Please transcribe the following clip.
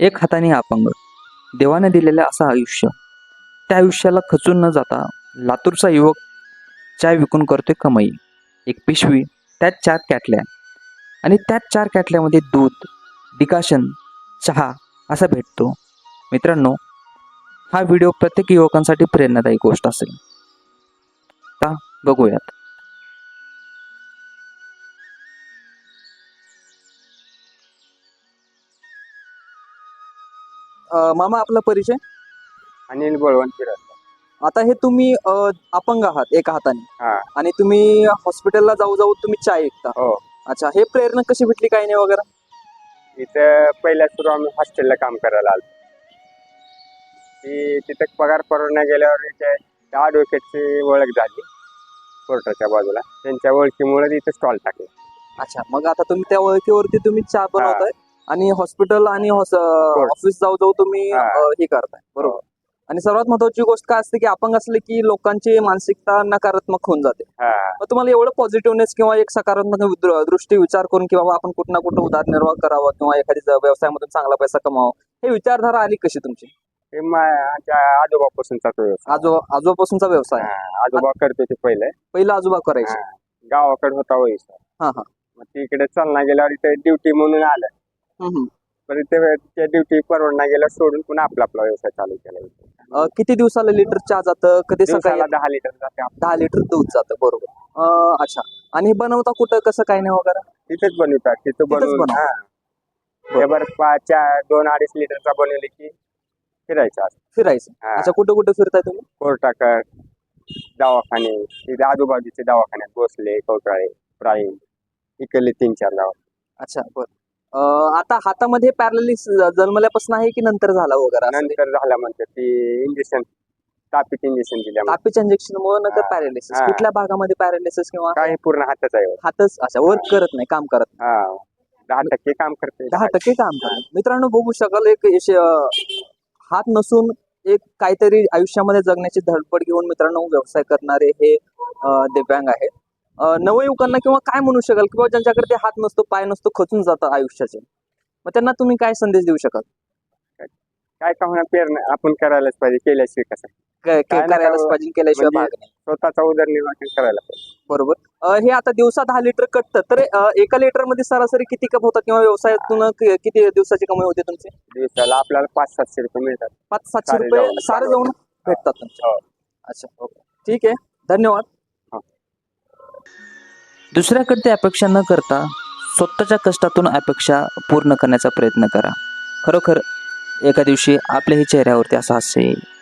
एक हाताने अपंग. देवाने दिलेलं असं आयुष्य. त्या आयुष्याला खचून न जाता लातूरचा युवक चाय विकून करतोय कमाई. एक पिशवी त्यात चार कॅटल्या. आणि त्यात चार कॅटल्यामध्ये दूध डिकाशन चहा असा भेटतो. मित्रांनो हा व्हिडिओ प्रत्येक युवकांसाठी प्रेरणादायी गोष्ट असेल. का बघूयात. अ, मामा आपला परिचय? अनिल बळवंत फिरत आता हे तुम्ही अ, अपंग आहात एका हाताने. हा. आणि तुम्ही हॉस्पिटलला जाऊ जाऊ तुम्ही चाय विकता हो. अच्छा हे प्रेरणा कशी भेटली काही नाही वगैरे? इथं पहिल्या सुरू आम्ही हॉस्टेलला काम करायला आलो ती तिथं पगार परवण्या गेल्यावर इथे त्या ॲडव्होकेटची ओळख झाली कोर्टाच्या बाजूला. त्यांच्या ओळखीमुळे इथे स्टॉल टाकले. अच्छा मग आता तुम्ही त्या ओळखीवरती तुम्ही चहा बनवताय? आणि हॉस्पिटल आणि ऑफिस जाऊ जाऊ तुम्ही हा. करताय. बरोबर. आणि सर्वात महत्वाची गोष्ट काय असते की अपंग असले की लोकांची मानसिकता नकारात्मक होऊन जाते. हा. मग तुम्हाला एवढं पॉझिटिव्हनेस किंवा एक सकारात्मक दृष्टी विचार करून की बाबा आपण कुठं ना कुठं उदरनिर्वाह करावा किंवा एखादी व्यवसायामधून चांगला पैसा कमावा हे विचारधारा आली कशी तुमची? हे माझ्या आजोबापासूनचा व्यवसाय. आजो आजोबापासून व्यवसाय. आजोबा करते ते पहिले. पहिला आजोबा करायचे. गावाकडे होता वयस हा हा. मग तिकडे चालना गेल्यावर ड्युटी म्हणून आलं. पण इथे त्या ड्युटी परवडना गेल्यावर सोडून पुन्हा आपला आपला व्यवसाय चालू केला इथे. अ, किती दिवसाला लिटर चहा जातं? कधी सकाळी? दिवसाला दहा लिटर जाते आपलं. दहा लिटर दूध जातं बरोबर. अ, अच्छा. आणि हे बनवता कुठं? कसं काय नाही वगैरे? तिथेच बनवतात तिथं बनवून बनवतात. हा. बरं पाच चार दोन अडीच लिटरचा बनवले की फिरायचं. फिरायचं. हा. अच्छा कुठं कुठं फिरताय तुम्ही? कोर्टाकर दवाखाने तिथे आजूबाजूचे दवाखान्यात भोसले कवटाळे प्राईम. इकडले तीन चार दवाखाने अच्छा बरं. आता हातामध्ये पॅरालिस जन्मल्यापासून आहे की नंतर झाला वगैरे असं? नंतर झाल्यानंतर ती इंजेक्शन तापीत इंजेक्शन दिल्यामुळे तापीच्या इंजेक्शन मुळे नंतर हा. पॅरालिसिस हा. कुठल्या भागामध्ये पॅरालिसिस किंवा काही पूर्ण हातच आहे हातच अच्छा वर्क करत नाही काम करत नाही. हा दहा टक्के काम करते दहा टक्के काम करत मित्रांनो बघू शकाल एक अशी, अ, हात नसून एक काहीतरी आयुष्यामध्ये जगण्याची धडपड घेऊन मित्रांनो व्यवसाय करणारे हे अ, दिव्यांग आहेत नवयुवकांना किंवा काय म्हणू शकाल किंवा ज्यांच्याकडे ते हात नसतो पाय नसतो खचून जातं आयुष्याचे. मग त्यांना तुम्ही काय संदेश देऊ शकाल? काय का होणार पेरणं आपण करायलाच पाहिजे केल्याशिवाय कसं? करायलाच पाहिजे केल्याशिवाय म्हणजे- भाग नाही. स्वतःचा उदरनिर्वाह करायला पाहिजे. बरोबर. हे आता दिवसा दहा लिटर कटतं. तर एका लिटरमध्ये सरासरी किती कप होतात किंवा व्यवसायातून किती दिवसाची कमाई होते तुमची? दिवसाला आपल्याला पाच सातशे रुपये मिळतात. पाच सातशे रुपये सारे जाऊन भेटतात तुमचे. हो. अच्छा ओके. ठीक आहे. धन्यवाद. दुसऱ्याकडे अपेक्षा न करता स्वतःच्या कष्टातून अपेक्षा पूर्ण करण्याचा प्रयत्न करा. खरोखर एका दिवशी आपल्याही चेहऱ्यावरती असा हास्य येईल.